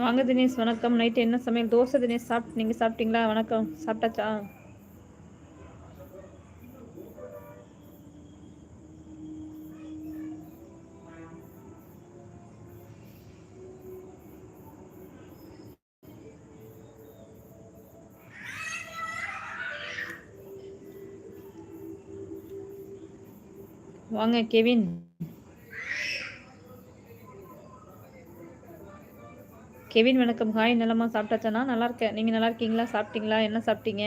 வாங்க தினேஷ் வணக்கம். நைட்டு என்ன சமையல்? தோசை தினேஷ் சாப்பிட் நீங்கள் சாப்பிட்டீங்களா? வணக்கம். சாப்பிட்டாச்சா? வாங்க கெவின். கெவின் வணக்கம். ஹாய் நலமா சாப்பிட்டாச்சானா நல்லா இருக்கேன். நீங்கள் நல்லா இருக்கீங்களா? சாப்பிட்டீங்களா? என்ன சாப்பிட்டீங்க?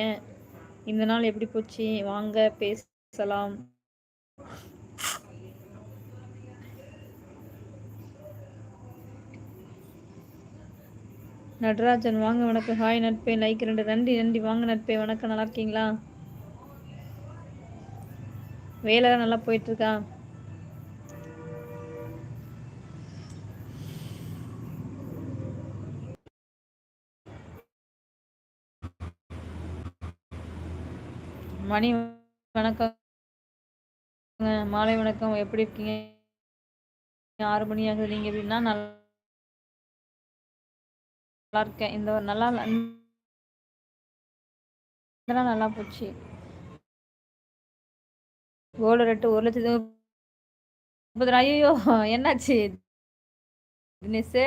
இந்த நாள் எப்படி போச்சு? வாங்க பேசலாம். நடராஜன் வாங்க வணக்கம். ஹாய் நட்பே. லைக் ரெண்டு நன்றி நன்றி. வாங்க நட்பே. வணக்கம். நல்லா இருக்கீங்களா? வேலை நல்லா போயிட்டுருக்கா மணி வணக்கம் மாலை வணக்கம் எப்படி இருக்கீங்க? ஆறு மணி ஆகுது நீங்கள் எப்படின்னா நல்லா இருக்கேன். இந்த ஒரு நல்லா நல்லா போச்சு. கோல்டு ரேட்டு ஒரு லட்சத்து முப்பது ஐயோ என்னாச்சு? தினேஷு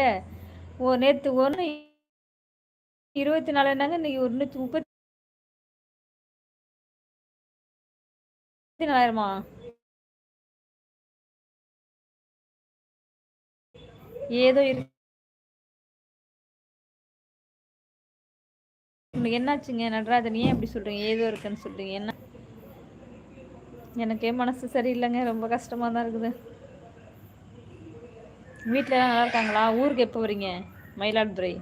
ஓ நேற்று ஒன்று இருபத்தி நாலு என்னங்க இன்னைக்கு ஒரு நூற்றி முப்பத்தி நாலாயிரமா ஏதோ இருக்கு என்னாச்சுங்க? நடராஜன் ஏன் எப்படி சொல்றீங்க? ஏதோ இருக்குன்னு சொல்றீங்க. என்ன? எனக்கே மனசு சரியில்லைங்க. ரொம்ப கஷ்டமாக தான் இருக்குது. வீட்டில் நல்லா இருக்காங்களா? ஊருக்கு எப்போ வரீங்க மயிலாடுதுறை?